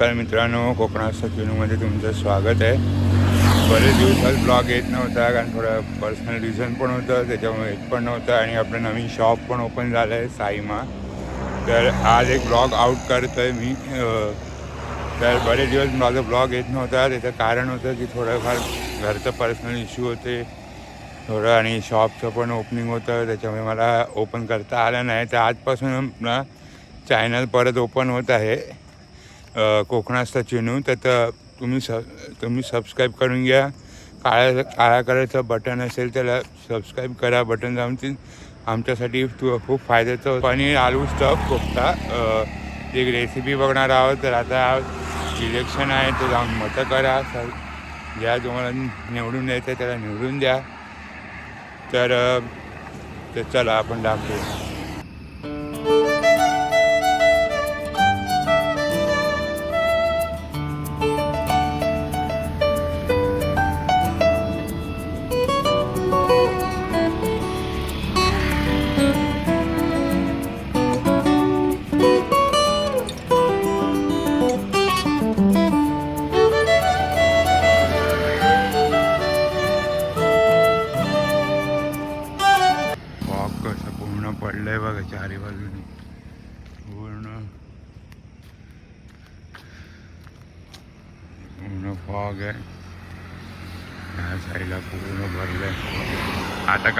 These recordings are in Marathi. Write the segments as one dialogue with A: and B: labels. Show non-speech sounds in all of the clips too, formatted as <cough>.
A: नमस्कार मित्रांनो कोकणात सचिनमध्ये तुमचं स्वागत आहे. बरेच दिवसात ब्लॉग येत नव्हता कारण थोडं पर्सनल रिझन पण होतं त्याच्यामुळे येत पण नव्हतं आणि आपलं नवीन शॉप पण ओपन झालं आहे साईमा. तर आज एक ब्लॉग आउट करतो आहे मी तर बरेच दिवस माझा ब्लॉग येत नव्हता त्याचं कारण होतं की थोडंफार घरचं पर्सनल इश्यू होते. थोडं आणि शॉपचं पण ओपनिंग होतं त्याच्यामुळे मला ओपन करता आलं नाही. तर आजपासून ना चॅनल परत ओपन होत आहे. अ, कोकणाचा चिनू तर तुम्ही स तुम्ही सबस्क्राईब करून घ्या. काळ्या काळ्या कलरचं बटन असेल त्याला सबस्क्राईब करा बटन जाऊन ती आमच्यासाठी खूप फायद्याचं होतं. पनीर आलू स्टफ कोफ्ता एक रेसिपी बघणार आहोत. तर आता इलेक्शन आहे. तर जाऊन मतं करा. सर ज्या तुम्हाला निवडून द्यायचं त्याला निवडून द्या. तर तर चला आपण दाखवू.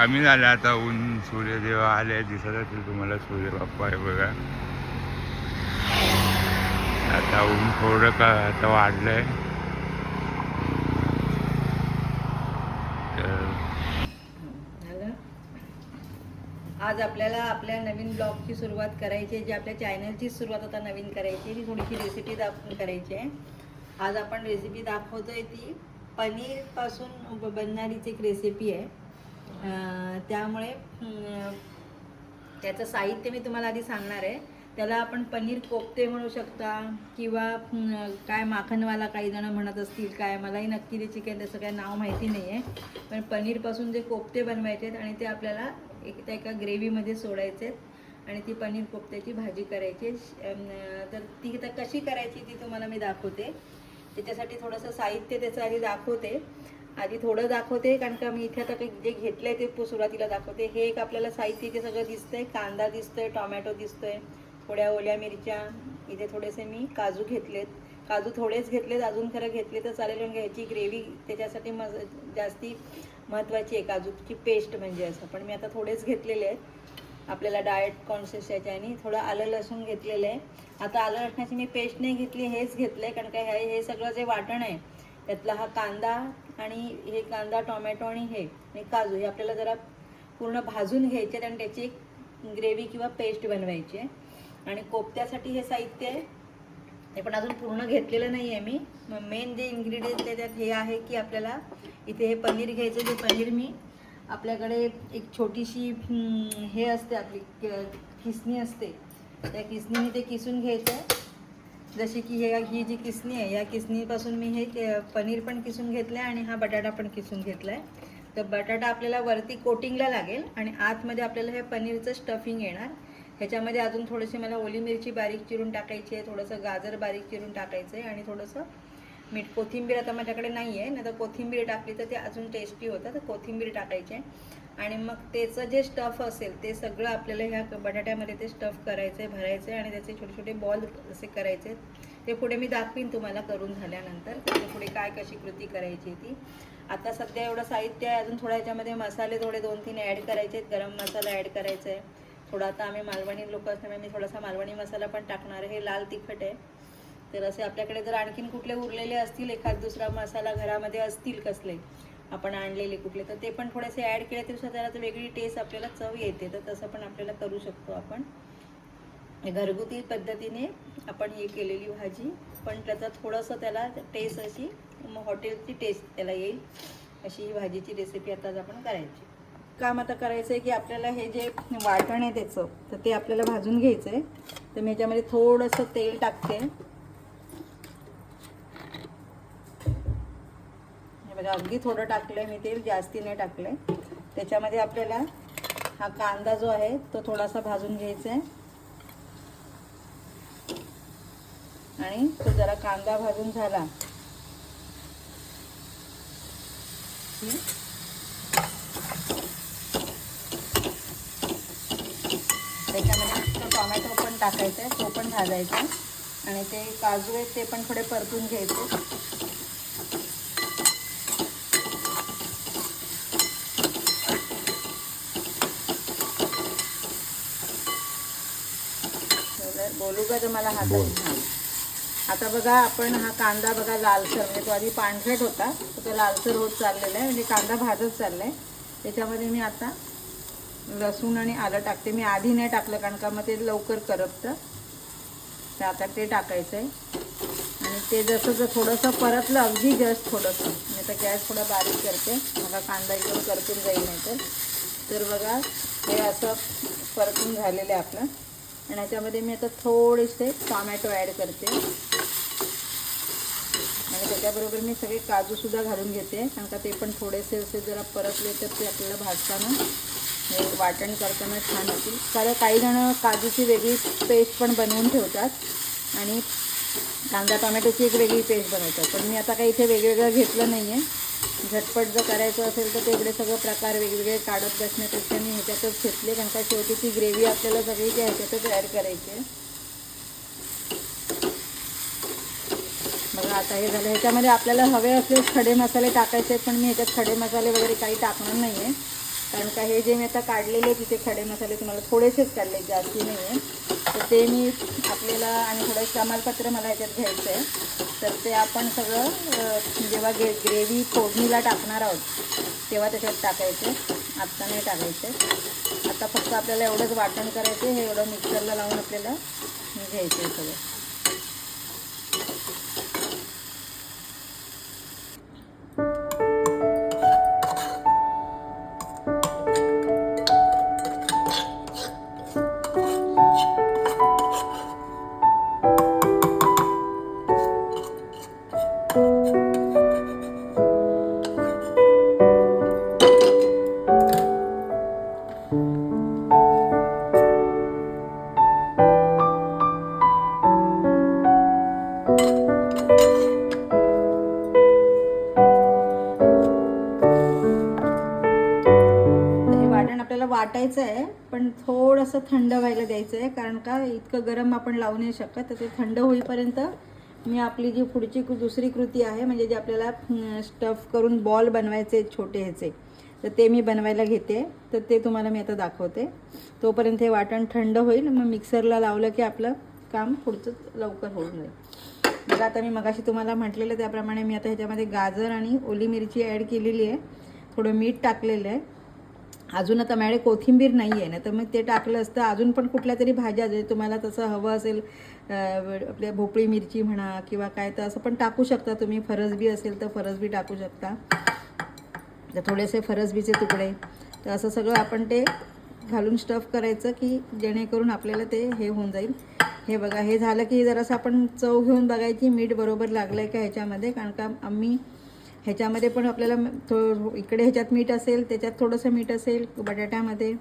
A: कमी झालं आता ऊन सूर्यदेव आले दिसत असेल तुम्हाला सूर्य बाप्पा आहे बघा. आता ऊन थोडं का आता वाढलंय.
B: आज आपल्याला आपल्या नवीन ब्लॉगची सुरुवात करायची आहे जी आपल्या चॅनलची सुरुवात आता नवीन करायची आहे ती थोडीशी रेसिपी दाखवून करायची आहे. आज आपण रेसिपी दाखवतोय ती पनीरपासून बनणारीच एक रेसिपी आहे. त्यामुळे त्याचं साहित्य मी तुम्हाला आधी सांगणार आहे. त्याला आपण पनीर कोफ्ते म्हणू शकता किंवा काय माखनवाला काही जण म्हणत असतील काय मलाही नक्की त्याची काही त्याचं काय नाव माहिती नाही आहे पण पनीरपासून जे कोफ्ते बनवायचे आहेत आणि ते आपल्याला एक त्या एका ग्रेव्हीमध्ये सोडायचे आहेत आणि ती पनीर कोफ्त्याची भाजी करायची आहे. तर ती तर कशी करायची ती तुम्हाला मी दाखवते. त्याच्यासाठी थोडंसं साहित्य त्याचं आधी दाखवते. आधी थोडं दाखवते कारण का मी इथे आता काही जे घेतलंय ते सुरुवातीला दाखवते. हे एक आपल्याला साहित्य इथे सगळं दिसतंय. कांदा दिसतोय टोमॅटो दिसतोय थोड्या ओल्या मिरच्या इथे थोडेसे मी काजू घेतलेत. काजू थोडेच घेतलेत अजून खरं घेतले तर चालेल म्हणजे ह्याची ग्रेव्ही त्याच्यासाठी मज जास्ती महत्त्वाची आहे. काजूची पेस्ट म्हणजे असं. पण मी आता थोडेच घेतलेले आहेत. आपल्याला डाएट कॉन्शियस याच्याने थोडं आलं लसूण घेतलेलं आहे. आता आलं लसणाची मी पेस्ट नाही घेतली हेच घेतलं आहे कारण काय हे हे सगळं जे वाटण आहे त्यातला हा कांदा आणि हे कांदा टोमॅटो आणि हे आणि काजू हे आपल्याला जरा पूर्ण भाजून घ्यायचे आणि त्याची एक ग्रेव्ही किंवा पेस्ट बनवायची आहे. आणि कोफ्त्यासाठी हे साहित्य आहे. हे पण अजून पूर्ण घेतलेलं नाही आहे मी मेन जे इन्ग्रेडियंट त्यात हे आहे की आपल्याला इथे हे पनीर घ्यायचं जे पनीर मी आपल्याकडे एक छोटीशी हे असते आपली किसणी असते. त्या किसणीने ते किसून घ्यायचं आहे. जशी की हे ही जी किसणी आहे या किसणीपासून मी हे पनीर पण किसून घेतलं आहे आणि हा बटाटा पण किसून घेतला आहे तर बटाटा आपल्याला वरती कोटिंगला लागेल आणि आतमध्ये आपल्याला हे पनीरचं स्टफिंग येणार. ह्याच्यामध्ये अजून थोडीशी मला ओली मिरची बारीक चिरून टाकायची आहे थोडंसं गाजर बारीक चिरून टाकायचं आहे आणि थोडंसं मीठ. कोथिंबीर आता माझ्याकडे नाही आहे नाही तर कोथिंबीर टाकली तर ते अजून टेस्टी होतं तर कोथिंबीर टाकायची आहे. आणि मग त्याचं जे स्टफ असेल ते सगळं आपल्याला ह्या बटाट्यामध्ये ते स्टफ करायचं आहे भरायचं आहे आणि त्याचे छोटे छोटे बॉल असे करायचे आहेत. ते पुढे मी दाखवीन तुम्हाला करून झाल्यानंतर त्याच्या पुढे काय कशी कृती करायची ती. आता सध्या एवढं साहित्य आहे अजून थोडं ह्याच्यामध्ये मसाले थोडे दोन तीन ॲड करायचे आहेत गरम मसाला ॲड करायचा आहे थोडा आता आम्ही मालवणी लोक असल्यामुळे मी थोडासा मालवणी मसाला पण टाकणार आहे हे लाल तिखट आहे. तर असे आपल्याकडे जर आणखीन कुठले उरलेले असतील एखाद दुसरा मसाला घरामध्ये असतील कसले आपण आणलेले कुठले तर ते पण थोडेसे ॲड केले तरी सुद्धा त्याला तर वेगळी टेस्ट आपल्याला चव येते. तर तसं पण आपल्याला करू शकतो आपण. घरगुती पद्धतीने आपण हे केलेली भाजी पण त्याचा थोडंसं त्याला टेस्ट अशी हॉटेलची टेस्ट त्याला येईल. अशी ही भाजीची रेसिपी आता आपण करायची. काम आता करायचं आहे की आपल्याला हे जे वाटण आहे त्याचं तर ते आपल्याला भाजून घ्यायचं आहे तर मी याच्यामध्ये थोडंसं तेल टाकते. म्हणजे अगदी थोडं टाकलंय मी तेल जास्ती नाही टाकलंय. त्याच्यामध्ये आपल्याला हा कांदा जो आहे तो थोडासा भाजून घ्यायचा आहे आणि तो जरा कांदा भाजून झाला. त्याच्यामध्ये टोमॅटो पण टाकायचा आहे तो पण भाजायचा आणि ते काजू आहेत ते पण थोडे परतून घ्यायचे. बोला- बोलू का तुम्हाला हा
A: बोल.
B: हां. आता बघा आपण हा कांदा बघा लालसर म्हणजे तो आधी पांढरट होता तर तो लालसर होत चाललेला आहे म्हणजे कांदा भाजत चाललाय. त्याच्यामध्ये मी आता लसूण आणि आलं टाकते. मी आधी नाही टाकलं कारण का मग ते लवकर करपतं. तर आता ते टाकायचं आहे आणि ते जसं जर थोडंसं परतलं अगदी जस्ट थोडंसं. मी आता गॅस थोडा बारीक करते. मला कांदा एकदम करपून जाईल नाही तर तर बघा हे असं परतून झालेलं आहे आपलं. आणि याच्यामध्ये मी आता थोडेसे टॉमॅटो ॲड करते. आणि त्याच्याबरोबर मी सगळे काजूसुद्धा घालून घेते कारण का ते पण थोडेसे असे जरा परतले तर ते आपल्याला भाजताना हे वाटण करताना छान होतील. कारण काही जण काजूची वेगळी पेस्ट पण बनवून ठेवतात आणि कांदा टोमॅटोची एक वेगळी पेस्ट बनवतात. पण मी आता काही इथे वेगवेगळं घेतलं नाही आहे झटपट जर करायचं असेल तर तेवढे सगळं प्रकार वेगवेगळे काढत बसण्यापेक्षा मी ह्याच्यातच घेतले. कारण का शेवटी ती ग्रेव्ही आपल्याला सगळी ती ह्याच्यातच ॲड करायची आहे. बघा आता हे झालं. ह्याच्यामध्ये आपल्याला हवे असले खडे मसाले टाकायचे आहेत पण मी ह्याच्यात खडे मसाले वगैरे काही टाकणार नाही आहे कारण का हे जे मी आता काढलेले तिथे खडे मसाले तुम्हाला थोडेसेच काढले जास्ती नाही आहे तर ते मी आपल्याला आणि थोडं तमालपत्र मला ह्याच्यात घ्यायचं आहे तर ते आपण सगळं जेव्हा गे ग्रेव्ही फोडणीला टाकणार आहोत तेव्हा त्याच्यात टाकायचं. आत्ता नाही टाकायचं. आता फक्त आपल्याला एवढंच वाटण करायचं हे एवढं मिक्सरला लावून आपल्याला घ्यायचं आहे सगळं. असं थंड व्हायला द्यायचं आहे कारण का इतकं गरम आपण लावू नाही शकत तर ते थंड होईपर्यंत मी आपली जी पुढची कृ- दुसरी कृती आहे म्हणजे जे आपल्याला स्टफ करून बॉल बनवायचे छोटे ह्याचे तर ते मी बनवायला घेते. तर ते तुम्हाला मी आता दाखवते. तोपर्यंत हे वाटण थंड होईल मग मिक्सरला लावलं की आपलं काम पुढचं लवकर होऊन जाईल. बघा आता मी मगाशी तुम्हाला म्हटलेलं त्याप्रमाणे मी आता ह्याच्यामध्ये गाजर आणि ओली मिरची ॲड केलेली आहे. थोडं मीठ टाकलेलं आहे. अजून आता माझ्याकडे कोथिंबीर नाही आहे ना तर मग ते टाकलं असतं. अजून पण कुठल्या तरी भाज्या जे तुम्हाला तसं हवं असेल आपल्या भोपळी मिरची म्हणा किंवा काय तर असं पण टाकू शकता तुम्ही. फरसबी असेल तर फरसबी टाकू शकता. तर थोडेसे फरसबीचे तुकडे. तर असं सगळं आपण ते घालून स्टफ करायचं की जेणेकरून आपल्याला ते हे होऊन जाईल. हे बघा हे झालं की जरासं आपण चव घेऊन बघायची. मीठ बरोबर लागलं आहे का ह्याच्यामध्ये? कारण का आम्ही ह्याच्यामध्ये पण आपल्याला थो इकडे ह्याच्यात मीठ असेल त्याच्यात थोडंसं मीठ असेल बटाट्यामध्ये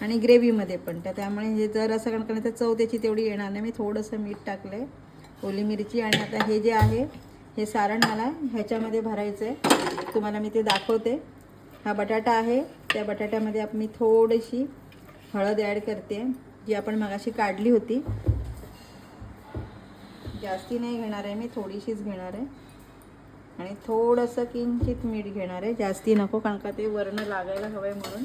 B: आणि ग्रेव्हीमध्ये पण. तर त्यामुळे हे जर असं कारण तर चव त्याची तेवढी येणार नाही. मी थोडंसं मीठ टाकलं आहे ओली मिरची आणि आता हे जे आहे हे सारण मला ह्याच्यामध्ये भरायचं आहे तुम्हाला मी ते दाखवते. हा बटाटा आहे. त्या बटाट्यामध्ये आप- मी थोडीशी हळद ॲड करते जी आपण मगाशी काढली होती. जास्ती नाही घेणार आहे मी थोडीशीच घेणार आहे. आणि थोडंसं किंचित मीठ घेणार आहे. जास्ती नको कारण का ते वरणं लागायला हवं आहे म्हणून.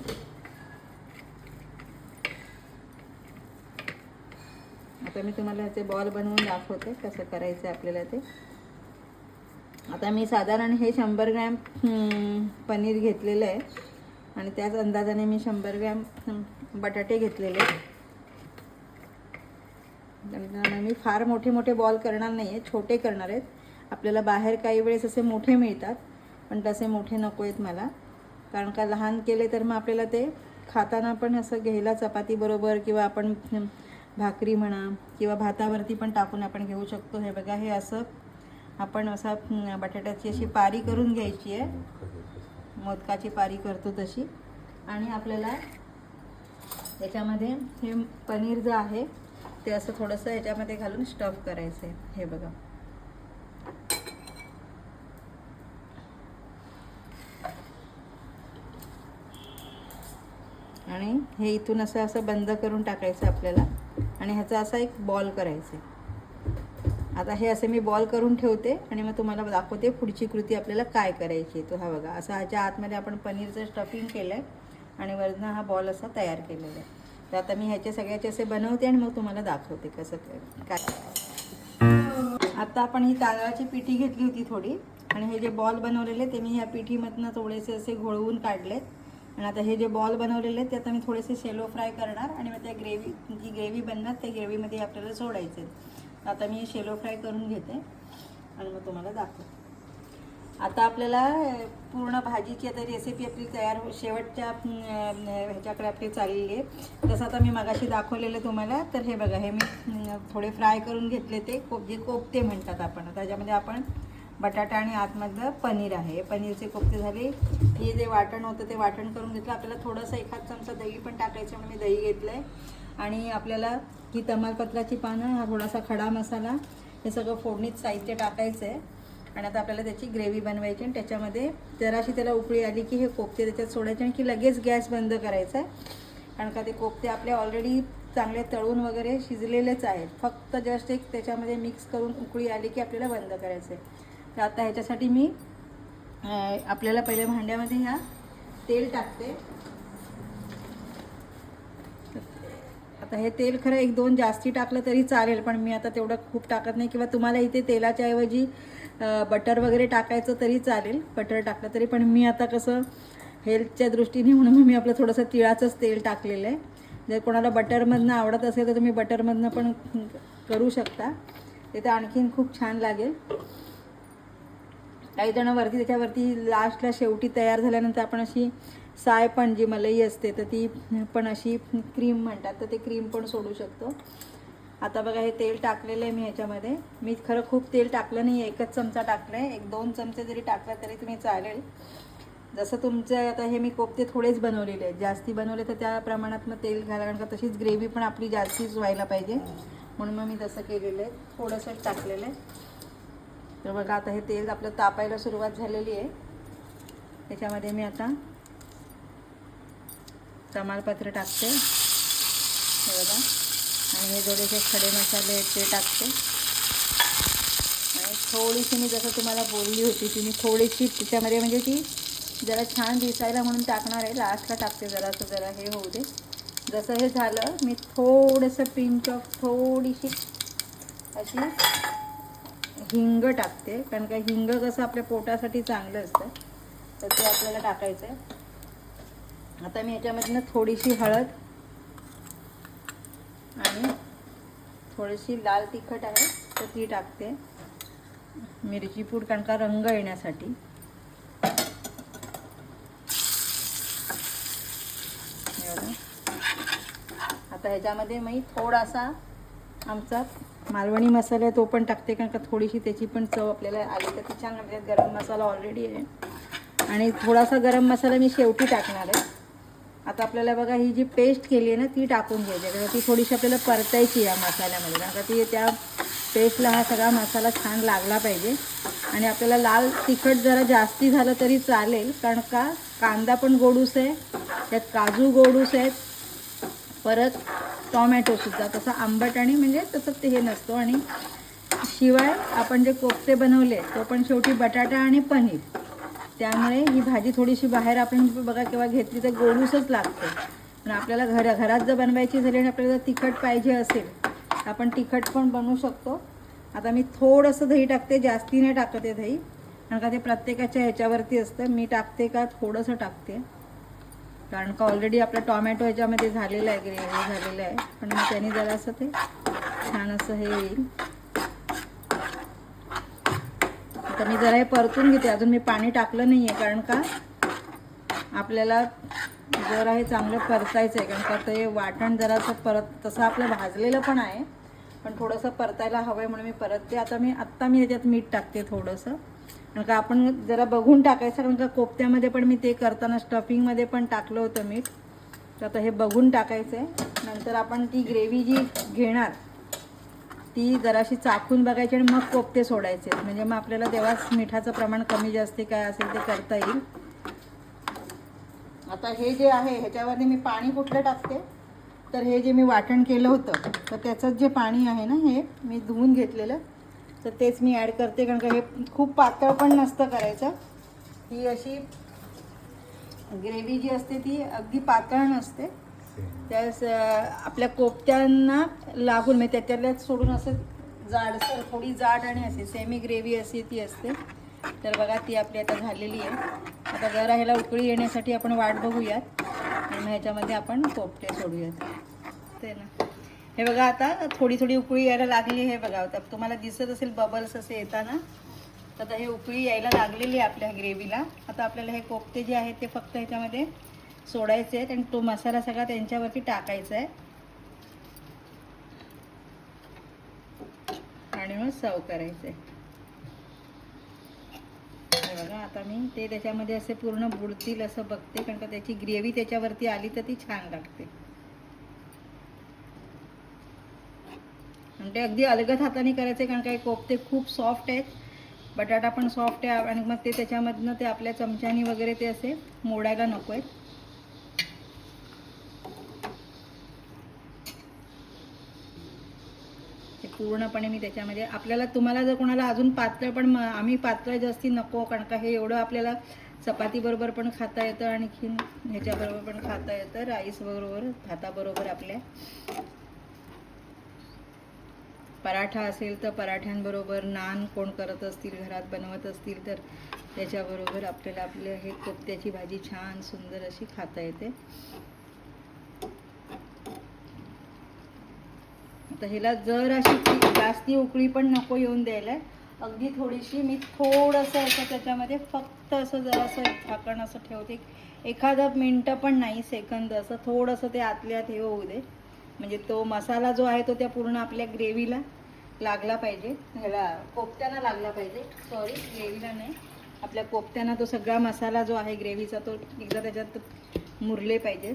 B: आता मी तुम्हाला ते बॉल बनवून दाखवते कसं करायचं आहे आपल्याला ते. आता मी साधारण हे शंभर ग्रॅम पनीर घेतलेलं आहे. आणि त्याच अंदाजाने मी शंभर ग्रॅम बटाटे घेतलेले मी फार मोठे मोठे बॉल करणार नाही आहे छोटे करणार आहेत. आपल्याला बाहेर काही वेळेस असे मोठे मिळतात पण तसे मोठे नको आहेत मला. कारण का लहान केले तर मग आपल्याला ते खाताना पण असं घ्यायला चपातीबरोबर किंवा आपण भाकरी म्हणा किंवा भातावरती पण टाकून आपण घेऊ शकतो. हे बघा हे असं आपण असा बटाट्याची अशी पारी करून घ्यायची आहे. मोदकाची पारी करतो तशी. आणि आपल्याला त्याच्यामध्ये हे पनीर जे आहे ते असं थोडंसं ह्याच्यामध्ये घालून स्टफ करायचं आहे. हे बघा. आणि हे इथून असं असं बंद करून टाकायचं आपल्याला आणि ह्याचा असा एक बॉल करायचा. आहे आता हे असे मी बॉल करून ठेवते आणि मग तुम्हाला दाखवते पुढची कृती आपल्याला काय करायची आहे तो हा बघा. असा ह्याच्या आतमध्ये आपण पनीरचं स्टफिंग केलं आहे आणि वरनं हा बॉल असा तयार केलेला आहे. तर आता मी ह्याचे सगळ्याचे असे बनवते आणि मग तुम्हाला दाखवते कसं काय काय. आता आपण ही तांदळाची पिठी घेतली होती थोडी आणि हे जे बॉल बनवलेले ते मी ह्या पिठीमधनं थोडेसे असे घोळवून काढलेत. आणि आता हे जे बॉल बनवलेले आहेत ते आता मी थोडेसे शेलो फ्राय करणार आणि मग त्या ग्रेव्ही जी ग्रेव्ही बनणार त्या ग्रेव्हीमध्ये आपल्याला सोडायचे आहेत. आता मी शेलो फ्राय करून घेते आणि मग तुम्हाला दाखवते. आता आपल्याला पूर्ण भाजीची आता रेसिपी आपली तयार हो शेवटच्या ह्याच्याकडे आपली चाललेली आहे. जसं आता मी मगाशी दाखवलेलं तुम्हाला. तर हे बघा हे मी थोडे फ्राय करून घेतले ते. कोप जे कोपते म्हणतात आपण. त्याच्यामध्ये आपण बटाटा आणि आतमधलं पनीर आहे. पनीरचे कोफ्ते झाले. हे जे वाटण होतं ते वाटण करून घेतलं. आपल्याला थोडंसं एखाद चमचा दही पण टाकायचं म्हणून मी दही घेतलं आहे आणि आपल्याला ही तमालपत्राची पानं हा थोडासा खडा मसाला हे सगळं फोडणीत साहित्य टाकायचं आहे आणि आता आपल्याला त्याची ग्रेव्ही बनवायची आणि त्याच्यामध्ये जराशी त्याला उकळी आली की हे कोफ्ते त्याच्यात सोडायचे आणि की लगेच गॅस बंद करायचा आहे. कारण का ते कोफ्ते आपले ऑलरेडी चांगले तळून वगैरे शिजलेलेच आहेत. फक्त जस्ट एक त्याच्यामध्ये मिक्स करून उकळी आली की आपल्याला बंद करायचं आहे तर आता ह्याच्यासाठी मी आपल्याला पहिले भांड्यामध्ये ह्या तेल टाकते. आता हे तेल खरं एक दोन जास्ती टाकलं तरी चालेल पण मी आता तेवढं खूप टाकत नाही. किंवा तुम्हाला इथे तेलाच्या ऐवजी बटर वगैरे टाकायचं तरी चालेल बटर टाकलं तरी. पण मी आता कसं हेल्थच्या दृष्टीने म्हणून मी आपलं थोडंसं तिळाचंच तेल टाकलेलं आहे. जर कोणाला बटरमधनं आवडत असेल तर तुम्ही बटरमधनं पण करू शकता. ते तर आणखीन खूप छान लागेल. काही जण वरती त्याच्यावरती लास्टला शेवटी तयार झाल्यानंतर आपण अशी साय पण जी मलई असते तर ती पण अशी क्रीम म्हणतात तर ते क्रीम पण सोडू शकतो. आता बघा हे तेल टाकलेलं आहे मी ह्याच्यामध्ये. मी खरं खूप तेल टाकलं नाही एकच चमचा टाकलं आहे एक दोन चमचे जरी टाकला तरी तुम्ही चालेल. जसं तुमचं आता हे मी कोफ्ते थोडेच बनवलेले आहेत. जास्ती बनवले तर त्या प्रमाणात मग तेल घाला कारण का तशीच ग्रेव्ही पण आपली जास्तीच व्हायला पाहिजे. म्हणून मग मी तसं केलेलं आहे. थोडंसं टाकलेलं आहे. तर बघा आता हे तेल आपलं तापायला सुरुवात झालेली आहे. त्याच्यामध्ये मी आता तमालपत्र टाकते. हे बघा. आणि हे थोडेसे खडे मसाले आहेत ते टाकते. आणि थोडीशी मी जसं तुम्हाला बोलली होती ती मी थोडीशी त्याच्यामध्ये म्हणजे ती जरा छान दिसायला म्हणून टाकणार आहे. लास्टला टाकते जरासं जरा हे होऊ दे. जसं हे झालं मी थोडंसं पिंच ऑफ थोडीशी अशी हिंग टाकते. कारण का हिंग कसं आपल्या पोटासाठी चांगलं असतं. तर ते आपल्याला टाकायचं आहे. आता मी याच्यामधनं थोडीशी हळद आणि थोडीशी लाल तिखट आहे तर ती टाकते. मिरची पूड कारण का रंग येण्यासाठी. आता ह्याच्यामध्ये मी थोडासा आमचा मालवणी मसाला आहे तो पण टाकते कारण का थोडीशी त्याची पण चव आपल्याला आली तर ती छान लागते. गरम मसाला ऑलरेडी आहे. आणि थोडासा गरम मसाला मी शेवटी टाकणार आहे. आता आपल्याला बघा ही जी पेस्ट केली आहे ना ती टाकून घ्यायची आहे. कारण ती थोडीशी आपल्याला परतायची या मसाल्यामध्ये. कारण का ती त्या पेस्टला हा सगळा मसाला छान लागला पाहिजे. आणि आपल्याला लाल तिखट जरा जास्ती झालं तरी चालेल. कारण का कांदा पण गोडूस आहे त्यात काजू गोडूस आहेत. परत टॉमॅटोसुद्धा तसं आंबट आणि म्हणजे तसं ते हे नसतो. आणि शिवाय आपण जे कोफ्ते बनवले तो पण शेवटी बटाटा आणि पनीर. त्यामुळे ही भाजी थोडीशी बाहेर आपण बघा केव्हा घेतली तर गोडूसच लागते. पण आपल्याला घर घरात जर बनवायची झाली आणि आपल्याला जर तिखट पाहिजे असेल आपण तिखट पण बनवू शकतो. आता मी थोडंसं दही टाकते जास्ती नाही टाकत आहे दही. कारण का ते प्रत्येकाच्या ह्याच्यावरती असतं. मी टाकते का? थोडंसं टाकते. कारण का ऑलरेडी आपला टॉमॅटो ह्याच्यामध्ये झालेलं आहे ग्रेव्ही झालेलं आहे. पण मग त्याने जरासं ते छान असं हे येईल. आता मी जरा हे परतून घेते. अजून मी पाणी टाकलं नाही आहे कारण का आपल्याला जरा हे चांगलं परतायचं आहे कारण का ते वाटण जरासं परत तसं आपलं भाजलेलं पण आहे पण थोडंसं परतायला हवं आहे म्हणून मी परतते. आता मी आत्ता मी याच्यात मीठ टाकते थोडंसं. कारण का आपण जरा बघून टाकायचं कारण का कोफ्त्यामध्ये पण मी ते करताना स्टफिंगमध्ये पण टाकलं होतं मीठ. तर आता हे बघून टाकायचं आहे नंतर आपण ती ग्रेव्ही जी घेणार ती जराशी चाकून बघायची आणि मग कोपते सोडायचे. म्हणजे मग आपल्याला तेव्हाच मिठाचं प्रमाण कमी जास्ती काय असेल ते करता येईल. आता हे जे आहे ह्याच्यावरती मी पाणी कुठलं टाकते? तर हे जे मी वाटण केलं होतं तर त्याचं जे पाणी आहे ना हे मी धुवून घेतलेलं तर तेच मी ॲड करते कारण का हे खूप पातळ पण नसतं करायचं. ही अशी ग्रेव्ही जी असते ती अगदी पातळ नसते. त्यास आपल्या कोपत्यांना लागून म्हणजे त्याच्यातल्याच सोडून असं जाडसर थोडी जाड आणि असे सेमी ग्रेव्ही अशी ती असते. तर बघा ती आपली आता झालेली आहे. आता जरा ह्याला उकळी येण्यासाठी आपण वाट बघूयात. आणि मग ह्याच्यामध्ये आपण कोपटे सोडूयात. ते ना. हे बघा आता थोडी थोडी उकळी यायला लागली हे बघा. आता तुम्हाला दिसत असेल बबल्स असे येताना. तर आता हे उकळी यायला लागलेली आहे आपल्या ग्रेव्हीला आता आपल्याला हे कोफ्ते जे आहेत ते फक्त ह्याच्यामध्ये सोडायचे आहेत आणि तो मसाला सगळा त्यांच्यावरती टाकायचा आहे. आणि मग सर्व करायचं आहे. हे बघा आता मी ते त्याच्यामध्ये असे पूर्ण बुडतील असं बघते कारण का त्याची ग्रेव्ही त्याच्यावरती आली तर ती छान लागते. आणि ते अगदी अलगद हाताने करायचे कारण काही कोफ्ते खूप सॉफ्ट आहेत. बटाटा पण सॉफ्ट आहे आणि मग ते त्याच्यामधनं ते आपल्या चमच्यानी वगैरे ते असे मोडायला नको आहेत. ते पूर्णपणे मी त्याच्यामध्ये आपल्याला तुम्हाला जर कोणाला अजून पातळ पण आम्ही पातळ जास्ती नको कारण का हे एवढं आपल्याला चपातीबरोबर पण खाता येतं आणखीन ह्याच्याबरोबर पण खाता येतं राईस बरोबर भाताबरोबर आपल्या. पराठा असेल तर पराठ्यांबरोबर नान कोण करत असतील घरात बनवत असतील तर त्याच्याबरोबर आपल्याला आपल्या हे कोफ्त्याची भाजी छान सुंदर अशी खाता येते. आता ह्याला जर अशी जास्ती उकळी पण नको येऊन द्यायला अगदी थोडीशी मी थोडंसं असं त्याच्यामध्ये फक्त असं जरासं झाकण असं ठेवते. एखादं मिनटं पण नाही सेकंद असं थोडंसं ते आतल्यात हे होऊ दे. म्हणजे तो मसाला जो आहे तो त्या पूर्ण आपल्या ग्रेव्हीला लागला पाहिजे. ह्याला कोफ्त्याला लागला पाहिजे. सॉरी ग्रेव्हीला नाही. आपल्या कोफ्त्यांना तो सगळा मसाला जो आहे ग्रेव्हीचा तो एकदा त्याच्यात मुरले पाहिजे.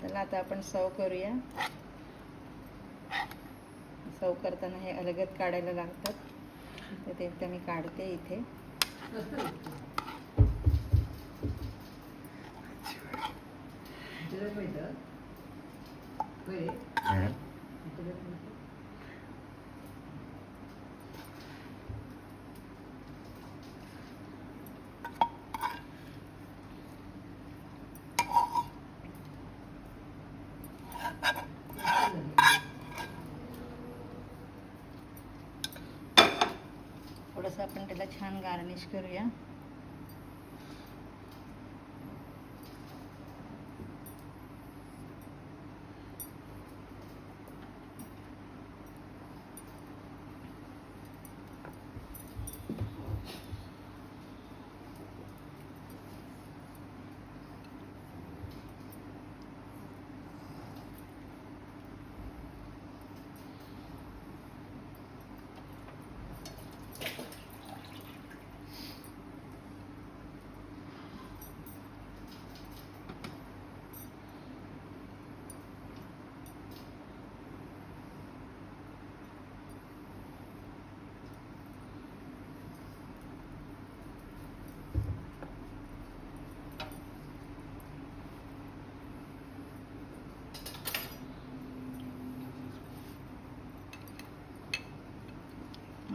B: त्याला आता आपण सर्व करूया. सर्व करताना हे अलगद काढायला लागतात. तर ते मी काढते इथे. थोडंसं आपण त्याला छान गार्निश करूया.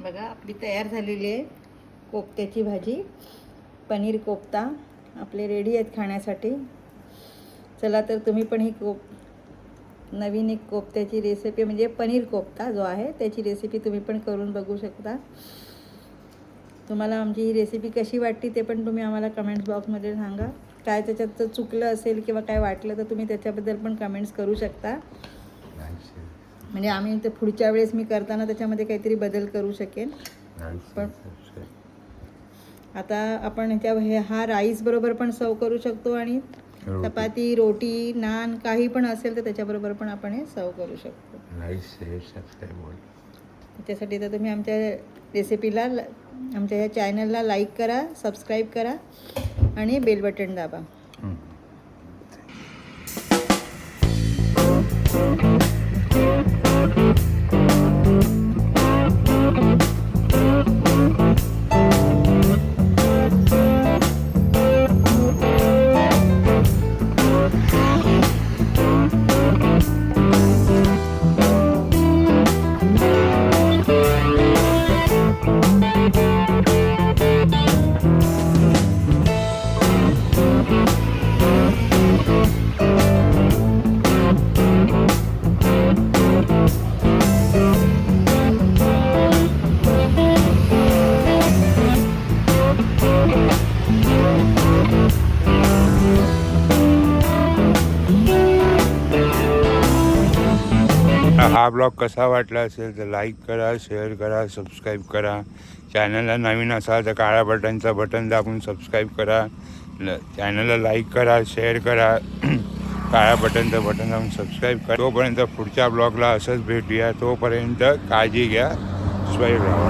B: बघा आपली तयार झालेली आहे कोफ्त्याची भाजी. पनीर कोफ्ता. आपले रेडी आहेत खाण्यासाठी. चला तर तुम्ही पण ही कोप नवीन एक कोफ्त्याची रेसिपी म्हणजे पनीर कोफ्ता जो आहे त्याची रेसिपी तुम्ही पण करून बघू शकता. तुम्हाला आमची ही रेसिपी कशी वाटली ते पण तुम्ही आम्हाला कमेंट्स बॉक्समध्ये सांगा. काय त्याच्यात चुकलं असेल किंवा काय वाटलं तर तुम्ही त्याच्याबद्दल पण कमेंट्स करू शकता. म्हणजे आम्ही ते पुढच्या वेळेस मी करताना त्याच्यामध्ये काहीतरी बदल करू शकेन. पण- आता आपण ह्याच्या हे हा राईस बरोबर पण सर्व करू शकतो आणि. चपाती रोटी नान काही पण असेल तर त्याच्याबरोबर पण आपण हे सर्व करू शकतो. त्याच्यासाठी तर तुम्ही आमच्या रेसिपीला आमच्या या चॅनलला लाईक करा सबस्क्राईब करा आणि बेल बटन दाबा.
A: ब्लॉग कसा वाटला असेल तर लाईक करा शेअर करा सबस्क्राईब करा. चॅनलला नवीन असाल तर काळ्या बटनचं बटन दाबून सबस्क्राईब करा. ल चॅनलला लाईक करा शेअर करा. <clears throat> काळ्या बटनचं बटन दाबून सबस्क्राईब करा. तोपर्यंत पुढच्या ब्लॉगला असंच भेटूया. तोपर्यंत काळजी घ्या. स्वयं राहा.